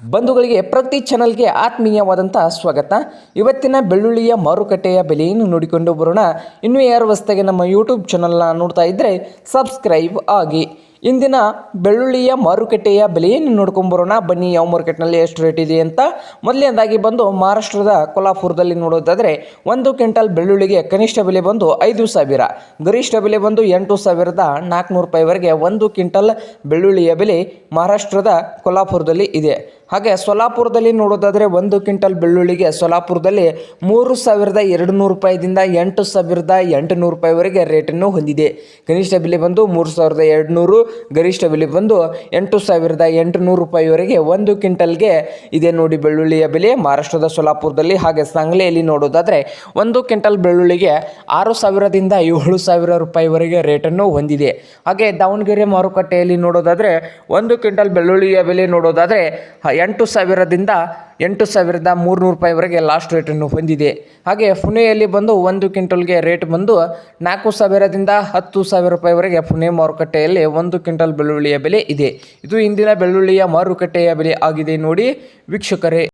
ಬಂಧುಗಳಿಗೆ ಪ್ರತಿ ಚಾನಲ್ಗೆ ಆತ್ಮೀಯವಾದಂಥ ಸ್ವಾಗತ. ಇವತ್ತಿನ ಬೆಳ್ಳುಳ್ಳಿಯ ಮಾರುಕಟ್ಟೆಯ ಬೆಲೆಯನ್ನು ನೋಡಿಕೊಂಡು ಬರೋಣ. ಇನ್ನೂ ಯಾರು ವಸ್ತೆಗೆ ನಮ್ಮ ಯೂಟ್ಯೂಬ್ ಚಾನಲ್ನ ನೋಡ್ತಾ ಇದ್ದರೆ ಸಬ್ಸ್ಕ್ರೈಬ್ ಆಗಿ. ಇಂದಿನ ಬೆಳ್ಳುಳ್ಳಿಯ ಮಾರುಕಟ್ಟೆಯ ಬೆಲೆಯನ್ನು ನೋಡ್ಕೊಂಬರೋಣ ಬನ್ನಿ, ಯಾವ ಮಾರ್ಕೆಟ್ನಲ್ಲಿ ಎಷ್ಟು ರೇಟ್ ಇದೆ ಅಂತ. ಮೊದಲನೇದಾಗಿ ಬಂದು ಮಹಾರಾಷ್ಟ್ರದ ಕೊಲ್ಹಾಪುರದಲ್ಲಿ ನೋಡೋದಾದರೆ ಒಂದು ಕ್ವಿಂಟಲ್ ಬೆಳ್ಳುಳ್ಳಿಗೆ ಕನಿಷ್ಠ ಬೆಲೆ ಬಂದು ಐದು ಸಾವಿರ. ಗರಿಷ್ಠ ಬೆಲೆ ಬಂದು ಎಂಟು ಸಾವಿರದ ನಾಲ್ಕುನೂರು ರೂಪಾಯಿವರೆಗೆ ಒಂದು ಕ್ವಿಂಟಲ್ ಬೆಳ್ಳುಳ್ಳಿಯ ಬೆಲೆ ಮಹಾರಾಷ್ಟ್ರದ ಕೊಲ್ಹಾಪುರದಲ್ಲಿ ಇದೆ. ಹಾಗೆ ಸೊಲಾಪುರದಲ್ಲಿ ನೋಡೋದಾದರೆ ಒಂದು ಕ್ವಿಂಟಲ್ ಬೆಳ್ಳುಳ್ಳಿಗೆ ಸೊಲಾಪುರದಲ್ಲಿ ಮೂರು ಸಾವಿರದ ಎರಡು ನೂರು ರೂಪಾಯಿದಿಂದ ಎಂಟು ಸಾವಿರದ ಎಂಟುನೂರು ರೂಪಾಯಿವರೆಗೆ ರೇಟನ್ನು ಹೊಂದಿದೆ. ಕನಿಷ್ಠ ಬೆಲೆ ಬಂದು ಮೂರು ಸಾವಿರದ ಎರಡು ನೂರು ಗರಿಷ್ಠ ಬೆಲೆ ಬಂದು ಎಂಟು ಸಾವಿರದ ಎಂಟುನೂರು ರೂಪಾಯಿವರೆಗೆ ಒಂದು ಕ್ವಿಂಟಲ್ಗೆ ಇದೆ ನೋಡಿ ಬೆಳ್ಳುಳ್ಳಿಯ ಬೆಲೆ. ಮಹಾರಾಷ್ಟ್ರದ ಸೊಲಾಪುರದಲ್ಲಿ ಹಾಗೆ ಸಂಗ್ಲೆಯಲ್ಲಿ ನೋಡೋದಾದರೆ ಒಂದು ಕ್ವಿಂಟಲ್ ಬೆಳ್ಳುಳ್ಳಿಗೆ ಆರು ಸಾವಿರದಿಂದ ಏಳು ಸಾವಿರ ರೂಪಾಯಿವರೆಗೆ ರೇಟನ್ನು ಹೊಂದಿದೆ. ಹಾಗೆ ದಾವಣಗೆರೆ ಮಾರುಕಟ್ಟೆಯಲ್ಲಿ ನೋಡೋದಾದರೆ ಒಂದು ಕ್ವಿಂಟಲ್ ಬೆಳ್ಳುಳ್ಳಿಯ ಬೆಲೆ ನೋಡೋದಾದರೆ ಎಂಟು ಸಾವಿರದಿಂದ ಎಂಟು ಸಾವಿರದ ಮೂರುನೂರು ರೂಪಾಯಿವರೆಗೆ ಲಾಸ್ಟ್ ರೇಟನ್ನು ಹೊಂದಿದೆ ಹಾಗೆ ಪುಣೆಯಲ್ಲಿ ಬಂದು ಒಂದು ಕ್ವಿಂಟಲ್ಗೆ ರೇಟ್ ಬಂದು ನಾಲ್ಕು ಸಾವಿರದಿಂದ ಹತ್ತು ಸಾವಿರ ರೂಪಾಯಿವರೆಗೆ ಪುಣೆ ಮಾರುಕಟ್ಟೆಯಲ್ಲಿ ಒಂದು ಕ್ವಿಂಟಲ್ ಬೆಳ್ಳುಳ್ಳಿಯ ಬೆಲೆ ಇದೆ. ಇದು ಇಂದಿನ ಬೆಳ್ಳುಳ್ಳಿಯ ಮಾರುಕಟ್ಟೆಯ ಬೆಲೆ ಆಗಿದೆ ನೋಡಿ ವೀಕ್ಷಕರೇ.